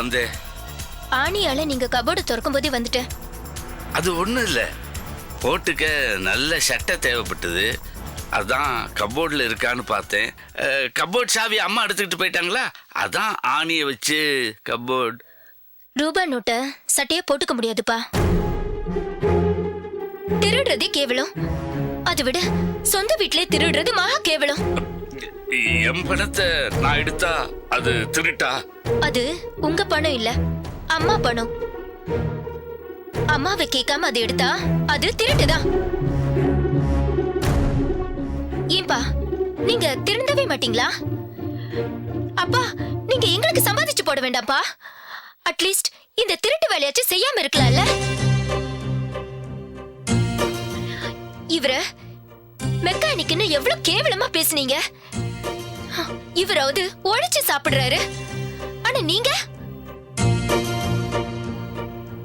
எப்போ வந்தே ஆணியால நீங்க கபோர்டு திறக்கும் போதே வந்துட்டேன். அது ஒன்றும் இல்லை. போட்டுக்க நல்ல சட்டை தேவைப்பட்டது. அதான் கப்போர்டில் இருக்கான்னு பார்த்தேன். அஹ், கப்போர்ட் சாவி அம்மா எடுத்துக்கிட்டு போயிட்டாங்களா? அதான் ஆணியை வச்சு கப்போர்ட் ரூபா நோட்டை சட்டையா போட்டுக்க முடியாதுப்பா. திருடுறதே கேவலம். அதை விட சொந்த வீட்லயே திருடுறது மகா கேவலம். என் பணத்தை நான் எடுத்தா அது திருட்டா? அது உங்க பணம் இல்ல. அம்மா பணம். அம்மாவை கேட்காம அதை எடுத்தா அது திருட்டுதான் ஏன்பா நீங்க திருந்தவே மாட்டீங்களா? அப்பா நீங்க எங்களுக்கு சம்பாதிச்சு போட வேண்டாம்ப்பா. அட்லீஸ்ட் இந்த திருட்டு வேலையாச்சும் செய்யாம இருக்கலாம்ல. இவர மெக்கானிக்னு எவ்வளவு கேவலமா பேசுனீங்க? இவராவது உழைச்சு சாப்பிடுறாரு. ஆனா நீங்க?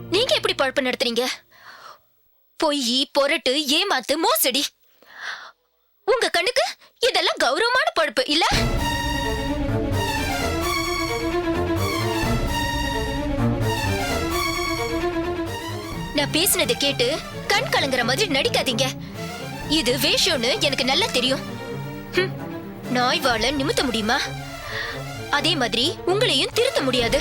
நீங்க எப்படி பழப்பு நடத்துறீங்க? பொய் பொரட்டு ஏமாத்து மோசடி. உங்க கண்ணுக்கு இதெல்லாம் கௌரவமான பழப்பு இல்ல? நான் பேசினதை கேட்டு கண் கலங்குற மாதிரி நடிக்காதீங்க. இது வேஷம்னு எனக்கு நல்லா தெரியும். ஹம், நாய் வாழ நிமித்த முடியுமா? அதே மாதிரி உங்களையும் திருத்த முடியாது.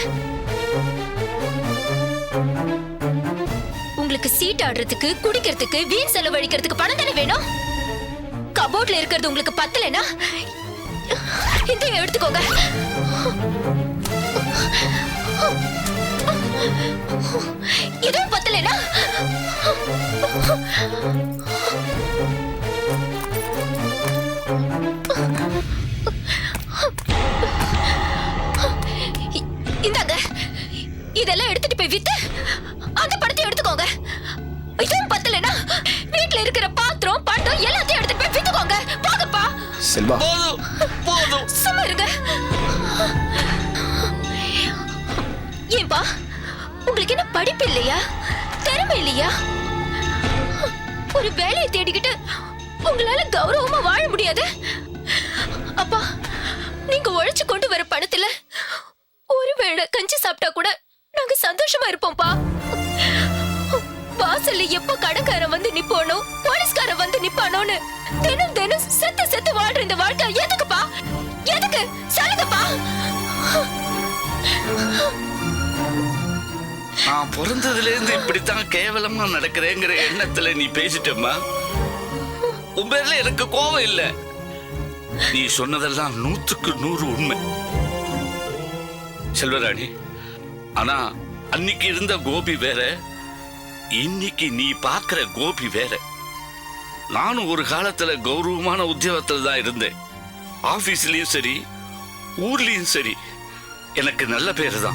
உங்களுக்கு சீட் ஆடுறதுக்கு குடிக்கிறதுக்கு வீண் செலவழிக்கிறதுக்கு பணம் தானே வேணும்? கபோர்ட்ல இருக்கிறது உங்களுக்கு பத்தலைனா? இந்த எடுத்துக்கோங்க. இதுவும் பத்தலைனா? இதெல்லாம் எடுத்துட்டு போய் வித்து அந்த படத்தை எடுத்துக்கோங்க. இதுவும் பத்தலைனா வீட்ல இருக்கிற பாத்திரம் பண்டம் எல்லாத்தையும் எடுத்துட்டு போய் வித்துக்கோங்க. போங்கப்பா செல்வா. போதும் போதும் சும்மா இருங்க. ஏன்பா உங்களுக்கு என்ன படிப்பு இல்லையா? திறமை இல்லையா? ஒரு வேலையை தேடிக்கிட்டு உங்களால கௌரவமா வாழ முடியாது. அப்பா நீங்க உழைச்சு கொண்டு வர பணத்துல ஒரு வேளை கஞ்சி சாப்பிட்டா கூட நாங்க சந்தோஷமா இருப்போம்ப்பா. வாசல்ல எப்ப கடைக்காரன் வந்து நிப்பானோ போலீஸ்காரன் வந்து நிப்பானோன்னு தினம் தினம் செத்து செத்து வாழ்ற இந்த வாழ்க்கை எதுக்குப்பா? எதுக்கு? சொல்லுங்கப்பா. நான் பிறந்ததுல இருந்து இப்படித்தான் கேவலமா நடக்கிறேங்கிற எண்ணத்துல நீ பேசிட்டம்மா. உன் பேர்ல எனக்கு கோபம் இல்ல. நீ சொன்னதெல்லாம் நூத்துக்கு நூறு உண்மை. செல்வராணி ஆனா அன்னைக்கு இருந்த கோபி வேற. இன்னைக்கு நீ பாக்குற கோபி வேற. நானும் ஒரு காலத்துல கௌரவமான உத்தியோகத்துல தான் இருந்தேன். ஆபீஸ்லயும் சரி ஊர்லயும் சரி. எனக்கு நல்ல பேரு தான்.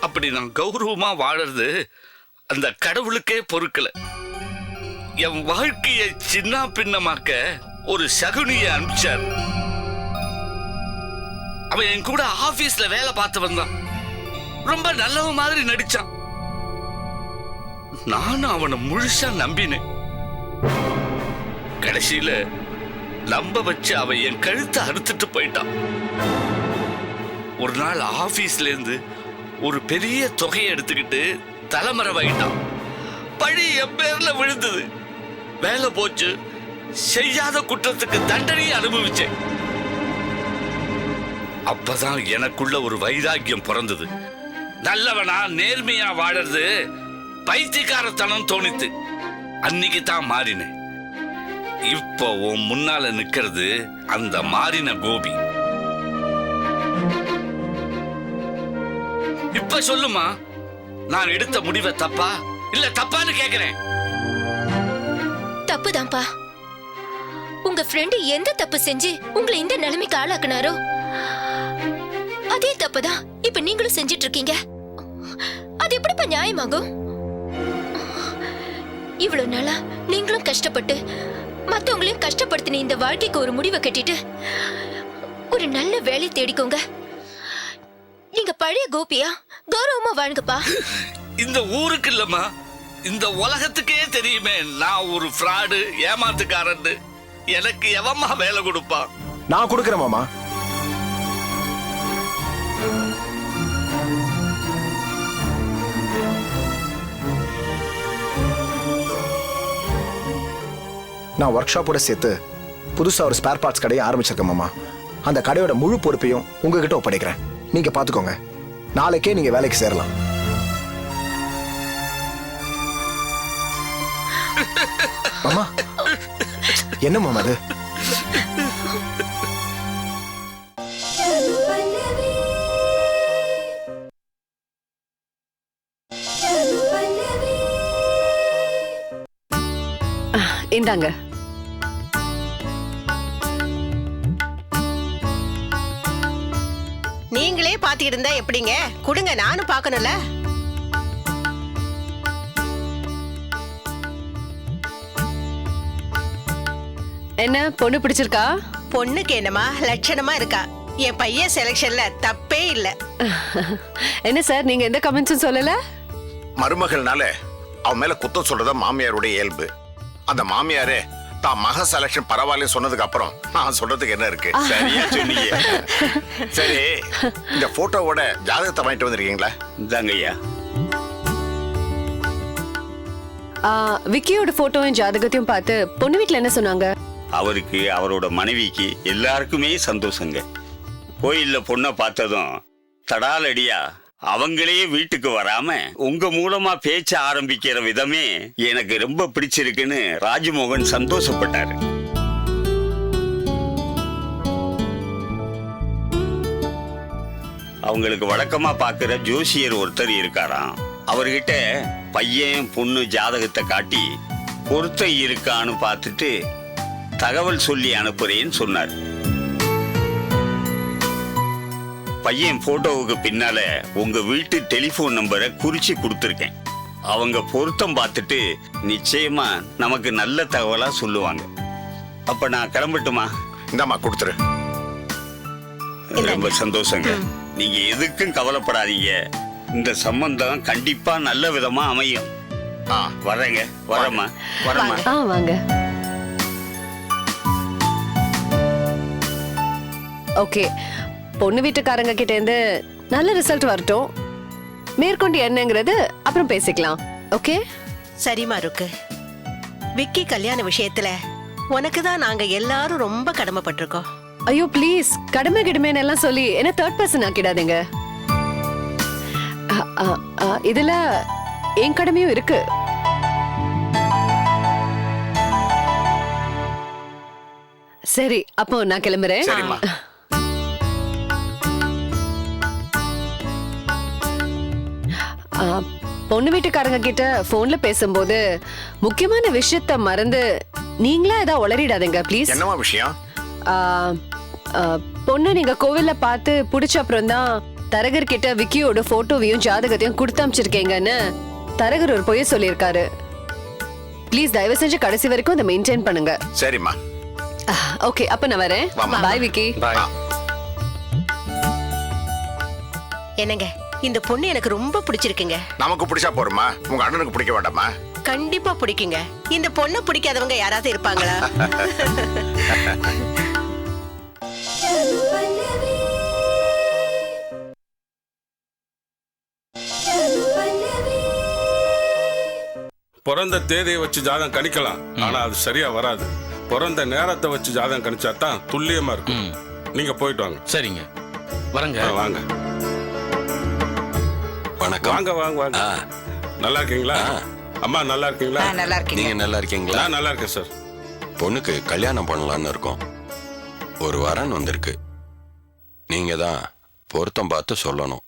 அப்படி நான் கௌரவமா வாழறது அந்த கடவுளுக்கே பொறுக்கல. என் வாழ்க்கையை சின்ன பின்னமாக்க ஒரு சகுனியை அனுப்பிச்சார். அவன் என் கூட ஆபீஸ்ல வேலை பார்த்து வந்தான். ரொம்ப நல்லவன் மாதிரி நடிச்சான். நானும் அவனை முழுசா நம்பினேன். கடைசியில நம்ப வச்சு அவன் என் கழுத்தை அறுத்துட்டு போயிட்டான். ஒரு நாள் ஆபீஸ்ல இருந்து ஒரு பெரிய தொகையை எடுத்துக்கிட்டு தலைமறைவாயிட்டான். பழி என் பேர்ல விழுந்தது. வேலை போச்சு. செய்யாத குற்றத்துக்கு தண்டனையை அனுபவிச்சேன். அப்பதான் எனக்குள்ள ஒரு வைராக்கியம் பிறந்தது. நல்லவனா நேர்மையா வாழறது பைத்தியக்காரத்தனம் தோணித்து அன்னைக்கு தான் மாறினேன். இப்போ உன் முன்னால நிக்கிறது அந்த மாறின கோபி. இப்ப சொல்லுமா நான் எடுத்த முடிவை தப்பா? இல்ல தப்பான்னு கேக்குறேன். தப்புதான்ப்பா. உங்க ஃப்ரெண்டு எந்த தப்பு செஞ்சு உங்களை இந்த நிலைமைக்கு ஆளாக்குனாரோ? அதே தப்புதான். இப்ப நீங்களும் செஞ்சிட்டு இருக்கீங்க அது எப்படிப்பா நியாயமாகும்? இவ்வளவு நாளா நீங்களும் கஷ்டப்பட்டு மத்தவங்களையும் கஷ்டப்படுத்தின இந்த வாழ்க்கைக்கு ஒரு முடிவை கட்டிட்டு ஒரு நல்ல வேலை தேடிக்கோங்க. நீங்க பழைய கோபியா? கௌரவமா வாழுங்கப்பா. இந்த ஊருக்கு இல்லம்மா. இந்த உலகத்துக்கே தெரியுமே நான் ஒரு ஃப்ராடு ஏமாத்துக்காரன்னு. எனக்கு எவம்மா வேலை கொடுப்பான் நான் கொடுக்குறேன் மாமா. நான் ஒர்க் ஷாப்போட சேர்த்து புதுசாக ஒரு ஸ்பேர் பார்ட்ஸ் கடையை ஆரம்பிச்சிருக்கேன் மாமா. அந்த கடையோட முழு பொறுப்பையும் உங்ககிட்ட ஒப்படைக்கிறேன். நீங்கள் பார்த்துக்கோங்க நாளைக்கே நீங்கள் வேலைக்கு சேரலாம். மாமா என்ன மாமா அது? இந்தாங்க. பாத்துக்கிட்டு இருந்தா எப்படிங்க? கொடுங்க நானும் பார்க்கணும்ல. என்ன பொண்ணு பிடிச்சிருக்கா? பொண்ணுக்கு என்னமா லட்சணமா இருக்கா. என் பையன் செலெக்ஷன்ல தப்பே இல்ல. என்ன சார் நீங்க எந்த கமெண்ட்ஸும் சொல்லல? மருமகள்னால அவன் மேல குத்தம் சொல்றத மாமியாருடைய இயல்பு. அந்த மாமியாரே தான் மக செலக்ஷன் பரவாயில்ல சொன்னதுக்கு அப்புறம் நான் சொல்றதுக்கு என்ன இருக்கு? சரியா சொன்னீங்க சரி இந்த போட்டோவோட ஜாதகத்தை வாங்கிட்டு வந்திருக்கீங்களா? இந்தாங்க ஐயா. ஆ, விக்கியோட போட்டோவும் ஜாதகத்தையும் பார்த்து பொண்ணு வீட்ல என்ன சொன்னாங்க? அவருக்கு அவரோட மனைவிக்கு எல்லாருக்குமே சந்தோஷங்க. கோயில்ல பொண்ணை பார்த்ததும் தடாலடியா அவங்களே வீட்டுக்கு வராம உங்க மூலமா பேச்ச ஆரம்பிக்கிற விதமே எனக்கு ரொம்ப பிடிச்சிருக்குன்னு ராஜமோகன் சந்தோஷப்பட்டாரு. அவங்களுக்கு வழக்கமா பாக்குற ஜோசியர் ஒருத்தர் இருக்காராம். அவர்கிட்ட பையன் பொண்ணு ஜாதகத்தை காட்டி பொருத்தம் இருக்கான்னு பார்த்துட்டு தகவல் சொல்லி அனுப்புறேன்னு சொன்னார். பையன் போட்டோவுக்கு பின்னால உங்க வீட்டு டெலிபோன் நம்பரை குறிச்சு கொடுத்துருக்கேன். அவங்க பொருத்தம் பார்த்துட்டு நிச்சயமா நமக்கு நல்ல தகவலா சொல்லுவாங்க. அப்ப நான் கிளம்பட்டுமா? இந்தாம்மா கொடுத்துரு. ரொம்ப சந்தோஷங்க. நீங்க எதுக்கும் கவலைப்படாதீங்க. இந்த சம்பந்தம் கண்டிப்பா நல்ல விதமா அமையும். ஆ வரேங்க. வரேம்மா. வரேம்மா. ஆ வாங்க. ஓகே. பொண்ணு வீட்டுக்காரங்க கிட்ட இருந்து நல்ல ரிசல்ட் வரட்டும். மேற்கொண்டு என்னங்கிறது அப்புறம் பேசிக்கலாம். ஓகே சரிமா இருக்கு விக்கி கல்யாண விஷயத்துல உனக்கு தான் நாங்க எல்லாரும் ரொம்ப கடமைப்பட்டிருக்கோம். ஐயோ ப்ளீஸ் கடமை கிடமைன்னு எல்லாம் சொல்லி என்ன தேர்ட் பர்சன் ஆக்கிடாதீங்க. அ, அ, அ, இதுல என் கடமையும் இருக்கு. சரி அப்போ நான் கிளம்புறேன். சரிம்மா. பொண்ணு வீட்டுக்காரங்க கிட்ட போன்ல பேசும்போது முக்கியமான விஷயத்த மறந்து நீங்களா ஏதாவது உளறிடாதீங்க ப்ளீஸ் என்னம்மா விஷயம்? பொண்ணு நீங்க கோவில்ல பார்த்து பிடிச்ச அப்புறம் தான் தரகர் கிட்ட விக்கியோட போட்டோவையும் ஜாதகத்தையும் கொடுத்து அமைச்சிருக்கீங்கன்னு தரகர் ஒரு பொய்ய சொல்லியிருக்காரு. ப்ளீஸ் தயவு செஞ்சு கடைசி வரைக்கும் அதை மெயின்டைன் பண்ணுங்க. சரிம்மா. ஓகே அப்ப நான் வரேன். பாய் விக்கி. என்னங்க? இந்த பொண்ணு எனக்கு ரொம்ப பிடிச்சிருக்குங்க. நமக்கு பிடிச்சா போருமா? உங்க அண்ணனுக்கு பிடிக்க வேண்டாமா? கண்டிப்பா பிடிக்குங்க. இந்த பொண்ணை பிடிக்காதவங்க யாராவது இருப்பாங்களா? பிறந்த தேதியை வச்சு ஜாதகம் கணிக்கலாம். ஆனா அது சரியா வராது. பிறந்த நேரத்தை வச்சு ஜாதகம் கணிச்சா தான் துல்லியமா இருக்கும். நீங்க போயிட்டு வாங்க. சரிங்க. வரங்க. வாங்க. வணக்கம். வாங்க வாங்க வாங்க. ஆ. நல்லா இருக்கீங்களா அம்மா நல்லா இருக்கீங்களா நல்லா இருக்கீங்க நீங்க நல்லா இருக்கீங்களா நான் நல்லா இருக்கேன் சார். பொண்ணுக்கு கல்யாணம் பண்ணலாம்னு இருக்கோம். ஒரு வரன் வந்திருக்கு. நீங்க தான் பொருத்தம் பார்த்து சொல்லணும்.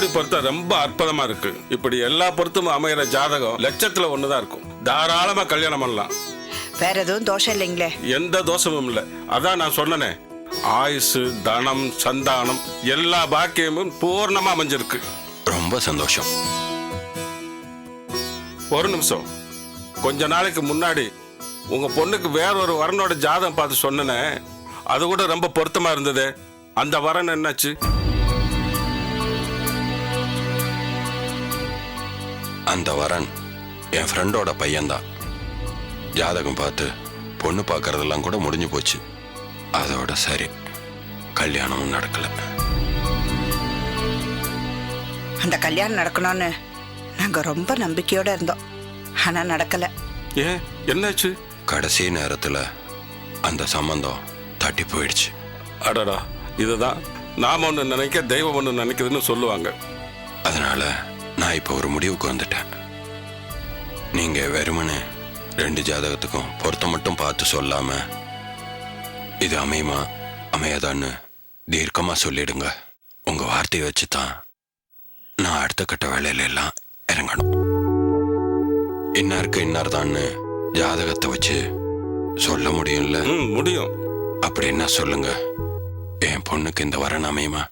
ஜோடி பொருத்தம் ரொம்ப அற்புதமா இருக்கு. இப்படி எல்லா பொருத்தமும் அமையிற ஜாதகம் லட்சத்துல ஒண்ணுதான் இருக்கும். தாராளமா கல்யாணம் பண்ணலாம். வேற எதுவும் தோஷம் இல்லைங்களே? எந்த தோஷமும் இல்லை. அதான் நான் சொன்னனே. ஆயுசு தனம் சந்தானம் எல்லா பாக்கியமும் பூர்ணமா அமைஞ்சிருக்கு. ரொம்ப சந்தோஷம். ஒரு நிமிஷம். கொஞ்ச நாளைக்கு முன்னாடி உங்க பொண்ணுக்கு வேற ஒரு வரனோட ஜாதகம் பார்த்து சொன்னனே. அது கூட ரொம்ப பொருத்தமா இருந்தது. அந்த வரன் என்னாச்சு? அந்த வரன் என் ஃப்ரெண்டோட பையன்தான். ஜாதகம் பார்த்து பொண்ணு பார்க்கறதெல்லாம் கூட முடிஞ்சு போச்சு. அதோட சரி கல்யாணமும் நடக்கல. அந்த கல்யாணம் நடக்கணும்னு நாங்க ரொம்ப நம்பிக்கையோட இருந்தோம். ஆனா நடக்கல. ஏன்? என்னாச்சு? கடைசி நேரத்துல அந்த சம்பந்தம் தட்டி போயிடுச்சு. அடடா இதுதான் நாம ஒன்று நினைக்க தெய்வம் ஒன்று நினைக்குதுன்னு சொல்லுவாங்க. அதனால நான் இப்போ ஒரு முடிவுக்கு வந்துட்டேன். நீங்க வெறுமனே ரெண்டு ஜாதகத்துக்கும் பொருத்தம் மட்டும் பார்த்து சொல்லாம இது அமையுமா? அமையாதான்னு தீர்க்கமா சொல்லிடுங்க. உங்க வார்த்தையை வச்சு தான் நான் அடுத்த கட்ட வேலையில எல்லாம் இறங்கணும். இன்னாருக்கு இன்னார் தான்னு ஜாதகத்தை வச்சு சொல்ல முடியும்ல? முடியும். அப்படி என்ன சொல்லுங்க? என் பொண்ணுக்கு இந்த வரன் அமையுமா?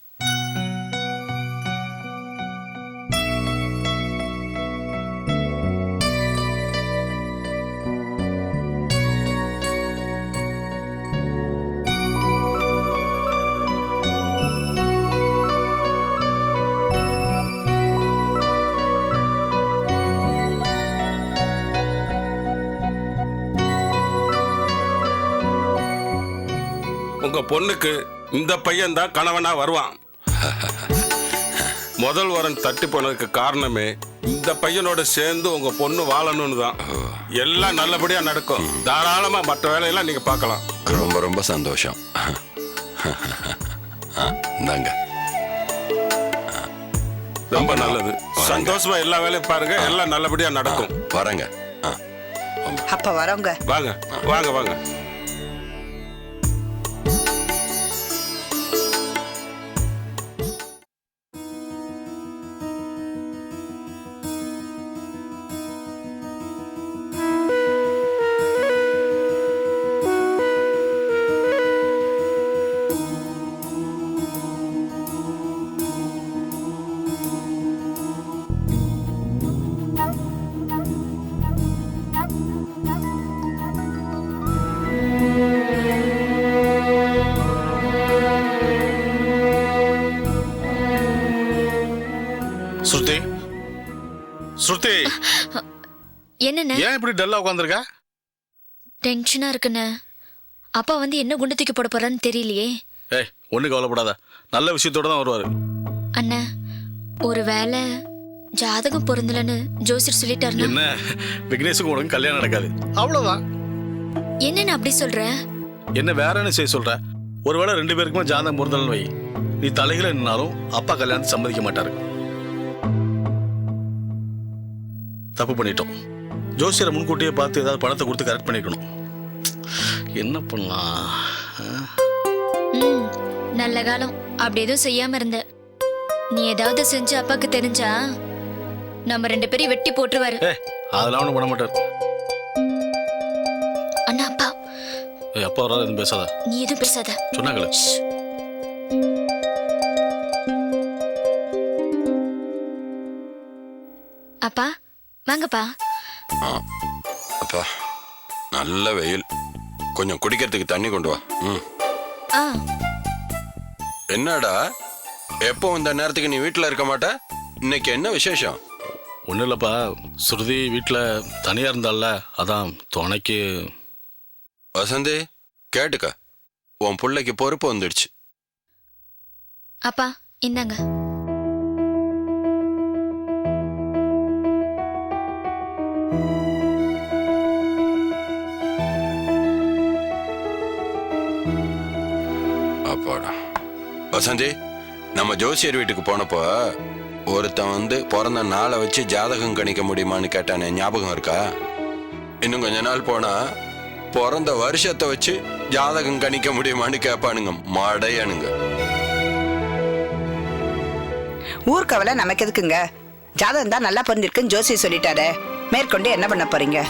உங்க பொண்ணுக்கு இந்த பையன் தான் கணவனா வருவான். முதல் வரன் தட்டி போனதுக்கு காரணமே இந்த பையனோட சேர்ந்து உங்க பொண்ணு வாழணும்னு தான். எல்லாம் நல்லபடியா நடக்கும். தாராளமா மற்ற வேலையெல்லாம் நீங்க பார்க்கலாம். ரொம்ப ரொம்ப சந்தோஷம். ஆ, இந்தாங்க. ரொம்ப நல்லது. சந்தோஷமா எல்லா வேலையும் பாருங்க. எல்லாம் நல்லபடியா நடக்கும். வரேங்க. ஆ அப்ப வரோங்க. வாங்க வாங்க வாங்க. ஸ்ருதி. என்னண்ணே ஏன் இப்படி டல்லா உட்காந்துருக்க டென்ஷனா இருக்குண்ணே. அப்பா வந்து என்ன குண்டு தூக்கி போட போறான்னு தெரியலையே. ஏய் ஒண்ணு கவலைப்படாத. நல்ல விஷயத்தோட தான் வருவாரு. அண்ணா ஒரு வேலை ஜாதகம் பொருந்தலன்னு ஜோசியர் சொல்லிட்டாருன்னா? என்ன? விக்னேஷுக்கு உனக்கு கல்யாணம் நடக்காது. அவ்வளவுதான். என்னன்னு அப்படி சொல்ற? என்ன வேற என்ன செய்ய சொல்ற? ஒருவேளை ரெண்டு பேருக்குமே ஜாதகம் பொருந்தலன்னு வை. நீ தலையில நின்னாலும் அப்பா கல்யாணத்தை சம்மதிக்க மாட்டாரு. தப்பு பண்ணிட்டோம். ஜோசியரை முன்கூட்டியே பார்த்து ஏதாவது பணத்தை கொடுத்து கரெக்ட் பண்ணிக்கணும். என்ன பண்ணலாம்? நல்ல காலம். அப்படி எதுவும் செய்யாம இருந்த. நீ ஏதாவது செஞ்சு அப்பாக்கு தெரிஞ்சா நம்ம ரெண்டு பேரையும் வெட்டி போட்டுருவாரு. அதெல்லாம் ஒன்றும் பண்ண மாட்டார். அண்ணா அப்பா. அப்பா வராது எதுவும் பேசாத. நீ எதுவும் பேசாத. சொன்னாங்களே வாங்கப்பா. ஆ அப்பா நல்ல வெயில். கொஞ்சம் குடிக்கிறதுக்கு தண்ணி கொண்டு வா. ம். ஆ. என்னடா? எப்போ இந்த நேரத்துக்கு நீ வீட்டில் இருக்க மாட்ட? இன்னைக்கு என்ன விசேஷம்? ஒன்றும் இல்லைப்பா. ஸ்ருதி வீட்டில் தனியாக இருந்தால அதான் துணைக்கு. வசந்தி கேட்டுக்க. உன் பிள்ளைக்கு பொறுப்பு வந்துடுச்சு. அப்பா இந்தாங்க. வசந்தி நம்ம ஜோசியர் வீட்டுக்கு போனப்போ ஒருத்தன் வந்து பிறந்த நாளை வச்சு ஜாதகம் கணிக்க முடியுமான்னு கேட்டானே ஞாபகம் இருக்கா? இன்னும் கொஞ்ச நாள் போனா பிறந்த வருஷத்தை வச்சு ஜாதகம் கணிக்க முடியுமான்னு கேட்பானுங்க மடையானுங்க. ஊர்க்கவலை நமக்கு எதுக்குங்க? ஜாதகம் தான் நல்லா பொருந்திருக்குன்னு ஜோசி சொல்லிட்டாரு மேற்கொண்டு என்ன பண்ண போறீங்க?